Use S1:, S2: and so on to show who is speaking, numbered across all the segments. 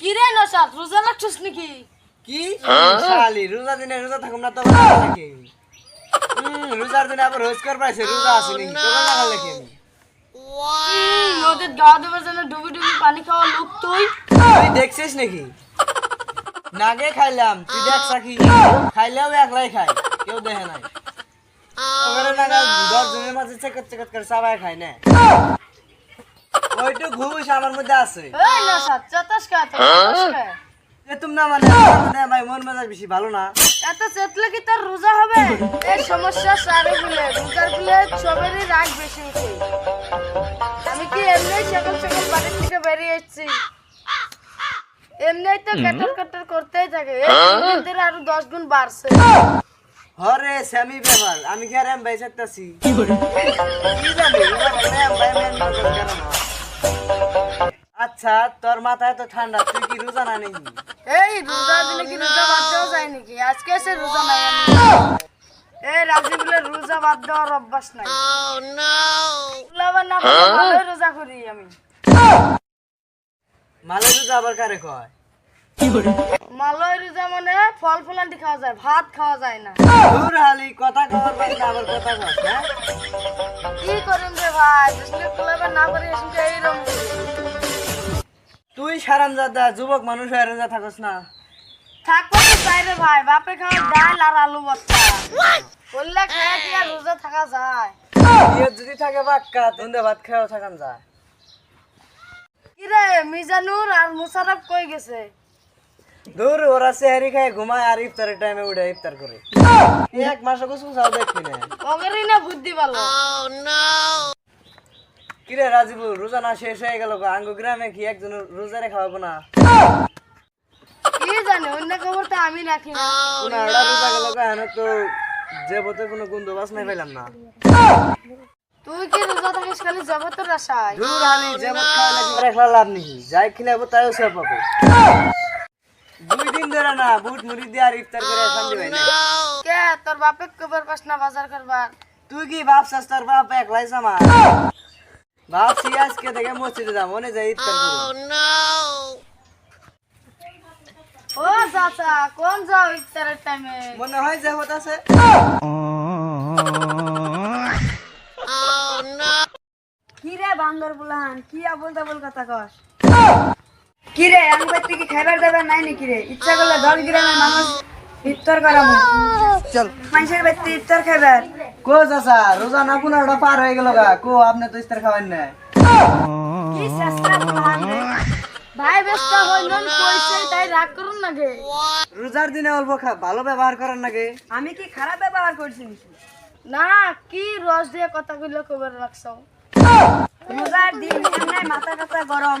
S1: কি রে নসাদ রোজা রাখছিস নাকি?
S2: কি? শালি রোজা দিনে রোজা থাকুম না তো নাকি? রোজার দিনে আবার রোজ কর পাইছে রোজা আছে নাকি? তোকে লাগাল নাকি
S1: নদীর গা দেবার জন্য ডুবি ডুবি পানি খাওয়া লোক তুই।
S2: তুই দেখছিস নাকি? নাগে খাইলাম তুই দেখ সাকি। খাইলেও একলাই খাই কেউ দেখে নাই। ওখানে নাগা দশ জনের মাঝে চেকত চেকত করে সবাই খায় না। ওইটু ঘুষ আমার মধ্যে আছে।
S1: চাতাস
S2: এ তুমি না মানে মানে ভাই মন মেজাজ বেশি ভালো না।
S1: এত চেতলে কি তোর রোজা হবে? এই সমস্যা সারে গুলে রোজার গুলে সবেরই রাগ বেশি উঠে আমি কি এমনি সকাল সকাল বাড়ির থেকে বেরিয়ে এসেছি? এমনি তো কাটার কাটার করতেই থাকে। এই আরও দশ গুণ বাড়ছে।
S2: হরে স্যামি ব্যাপার আমি কি আর এম ভাই কি জানি এম ভাই মেন? আচ্ছা তোর মাথায় তো ঠান্ডা তুই কি রোজা না নেই?
S1: এই রোজা দিলে কি রোজা বাদ দেওয়া যায় নাকি? আজকে এসে রোজা নাই। আমি এই রাজিবুলের রোজা বাদ দেওয়ার অভ্যাস নাই। আবার না রোজা করি আমি।
S2: মালে রোজা আবার কারে কয়?
S1: মালয় রোজা মানে ফল ফুলান্টি খাওয়া যায় ভাত খাওয়া যায় না।
S2: দূর হালি কথা না আবার কথা কস হ্যাঁ?
S1: কি করেন রে ভাই? দুসলে কুলাবার না করে এসে এইরকম।
S2: তুই সারান দাদা যুবক মানুষ হয়ে রোজা থাকস না।
S1: থাকব তো চাই রে ভাই বাপে খাওয়া ডাল আর আলু ভর্তা। বললে খেয়ে কি আর রোজা থাকা যায়?
S2: বিয়ের যদি থাকে বাক্কা তুন্দে ভাত খেয়েও থাকান যা
S1: কি রে মিজানুর আর মুসারফ কই গেছে?
S2: দূর ওরা সেহারি খায় ঘুমায় আর ইফতারের টাইমে উঠে ইফতার করে। এক মাস গোসল চাও দেখবি না
S1: ওগেরই না বুদ্ধি ভালো।
S2: কিরে রাজিবু রোজা না শেষ হয়ে গেল আঙ্গ গ্রামে কি একজন রোজারে খাওয়াবো না?
S1: কি জানে অন্য খবর তো আমি রাখি না।
S2: কোন আড়া রোজা গেল কেন তো যে বতে কোনো গুন্দ বাস নাই পাইলাম না।
S1: তুই কি রোজা থাকিস খালি জগতের আশায়?
S2: দূর হালি যে খাওয়া লাগি রেখলা লাভ নেই। যাই খিলাবো তাইও সে পাবো। দুই দিন ধরে না বুট মুড়ি দিয়ে আর ইফতার করে শান্তি ভাই না
S1: কে তোর বাপে কবার পাস না বাজার করবার?
S2: তুই কি বাপ সাস্তার বাপ একলাই সামা বাপ সিয়াজ কে মসজিদে যা মনে যায় ইফতার
S1: ও চাচা কোন যাও ইফতারের টাইমে
S2: মনে হয় যে হত আছে।
S1: কি রে বান্দর বুলান কি আবল তাবল কথা কস?
S3: কি রে আমি বাড়িতে কি খাইবার দাবার নাই নাকি রে? ইচ্ছা করলে গ্রামের মানুষ ইফতার করাবো।
S2: চল।
S3: মানুষের বাড়িতে ইফতার খাইবার?
S2: কো চাচা রোজা না পনেরোটা পার হয়ে গেল গা। কো আপনি তো ইফতার খাবেন না।
S1: ভাই ব্যস্ত হইলেন কইছে তাই রাগ করুন না গে।
S2: রোজার দিনে অল্প খা ভালো ব্যবহার করেন নাকি
S3: আমি কি খারাপ ব্যবহার করছি নাকি?
S1: না কি রস দিয়ে কথা কইলে কবার রাখছাও
S3: রোজার দিন এমনি মাথা টাথা গরম।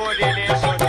S2: for the nation.